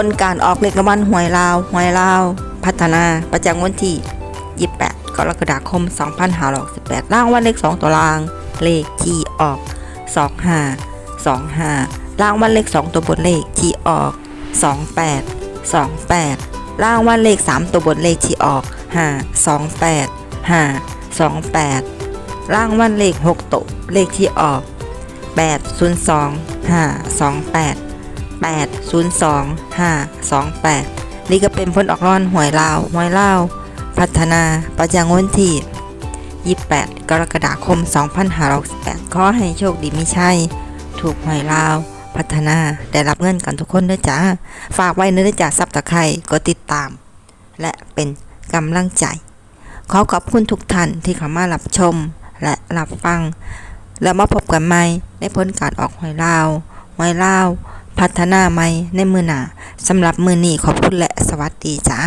ผลการออกเลขรางวัลหวยลาวหวยลาว พัฒนาประจำวันที่ 28 กรกฎาคม 2568ร่างวันเลข 2 ตัวราง เลขที่ออก 25 25ร่างวันเลข 2 ตัวบนเลขที่ออก 28 28ร่างวันเลข 3 ตัวบนเลขที่ออก 5 28 5 28ร่างวันเลข 6 ตัวเลขที่ออก 802 528 802 528 นี่ก็เป็นผลออกร้อนหวยลาวหวยลาว พัฒนาประจำวันที่ 28 กรกฎาคม 2568ขอให้โชคดีไมีชัยถูกหวยลาว พัฒนาได้รับเงินกันทุกคนด้วยจ้า ฝากไว้เนื้อจาซับตะไคร่กดติดตาม และเป็นกำลังใจ ขอขอบคุณทุกท่านที่เข้ามารับชมและรับฟัง แล้วมาพบกันใหม่ในผลการออกหวยลาวหวยลาว พัฒนาใหม่ในมือหนาสำหรับมือนี้ขอบคุณและสวัสดีจ้า